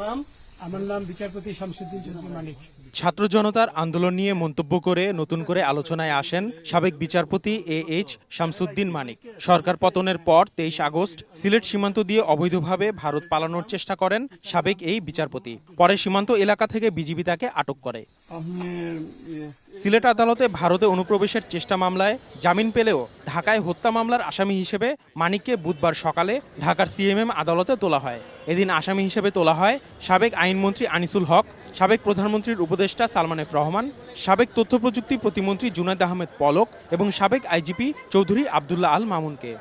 নাম আমার নাম বিচারপতি শামসুদ্দিন চৌধুরী মানিক। ছাত্র জনতার আন্দোলন নিয়ে মন্তব্য করে নতুন করে আলোচনায় আসেন সাবেক বিচারপতি এ এইচ শামসুদ্দিন মানিক। সরকার পতনের পর তেইশ আগস্ট সিলেট সীমান্ত দিয়ে অবৈধভাবে ভারত পালানোর চেষ্টা করেন সাবেক এই বিচারপতি। পরে সীমান্ত এলাকা থেকে বিজিবি তাকে আটক করে। সিলেট আদালতে ভারতে অনুপ্রবেশের চেষ্টা মামলায় জামিন পেলেও ঢাকায় হত্যা মামলার আসামি হিসেবে মানিককে বুধবার সকালে ঢাকার সিএমএম আদালতে তোলা হয়। এদিন আসামি হিসেবে তোলা হয় সাবেক আইনমন্ত্রী আনিসুল হক, সাবেক প্রধানমন্ত্রীর উপদেষ্টা সালমান এফ রহমান, সাবেক তথ্য প্রযুক্তি প্রতিমন্ত্রী জুনায়দ আহমেদ পলক এবং সাবেক আইজিপি চৌধুরী আবদুল্লাহ আল মামুনকে।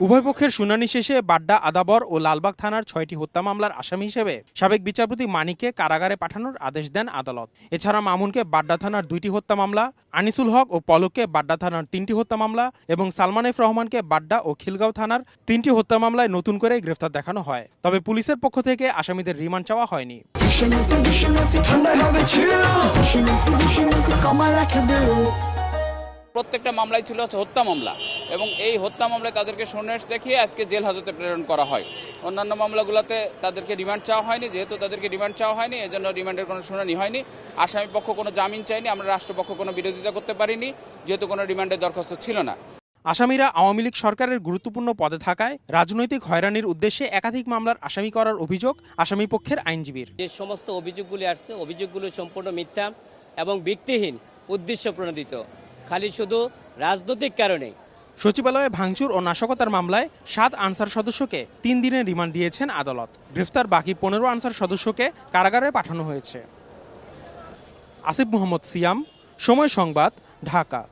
উভয় পক্ষের শুনানি শেষে বাড্ডা আদাবর ও লালবাগ থানার ছয়টি হত্যা মামলার আসামি হিসেবে সাবেক বিচারপতি মানিককে কারাগারে পাঠানোর আদেশ দেন আদালত। এছাড়া মামুনকে বাড্ডা থানার দুইটি হত্যা মামলা আনিসুল হক ও পলককে বাড্ডা থানার তিনটি হত্যা মামলা এবং সালমান এফ রহমানকে বাড্ডা ও খিলগাঁও থানার তিনটি হত্যা মামলায় নতুন করে গ্রেফতার দেখানো হয়। তবে পুলিশের পক্ষ থেকে আসামিদের রিমান্ড চাওয়া হয়নি। visionless, হবে প্রত্যেকটা মামলাই ছিল হচ্ছে হত্যা মামলা এবং এই হত্যা মামলায় তাদেরকে সন্ন্যাস দেখিয়ে আজকে জেল হাজতে প্রেরণ করা হয়। অন্যান্য মামলাগুলোতে তাদেরকে রিমান্ড চাওয়া হয়নি যেহেতু তাদেরকে রিমান্ড চাওয়া হয়নি এজন্য রিমান্ডের কোনো শুনানি হয়নি। আসামি পক্ষ কোনো জামিন চায়নি আমরা রাষ্ট্রপক্ষ কোনো বিরোধিতা করতে পারিনি যেহেতু কোনো রিমান্ডের দরখাস্ত ছিল না। আসামিরা আওয়ামী লীগ সরকারের গুরুত্বপূর্ণ পদে থাকায় রাজনৈতিক হয়রানির উদ্দেশ্যে একাধিক মামলার আসামি করার অভিযোগ আসামি পক্ষের আইনজীবীর। যে সমস্ত অভিযোগগুলি আসছে অভিযোগগুলো সম্পূর্ণ মিথ্যা এবং ভিত্তিহীন উদ্দেশ্য প্রণোদিত। খালি শুধু রাজনৈতিক কারণে সচিবালয়ে ভাঙচুর ও নাশকতার মামলায় সাত আনসার সদস্যকে তিন দিনের রিমান্ড দিয়েছেন আদালত। গ্রেফতার বাকি পনেরো আনসার সদস্যকে কারাগারে পাঠানো হয়েছে। আসিফ মোহাম্মদ সিয়াম, সময় সংবাদ, ঢাকা।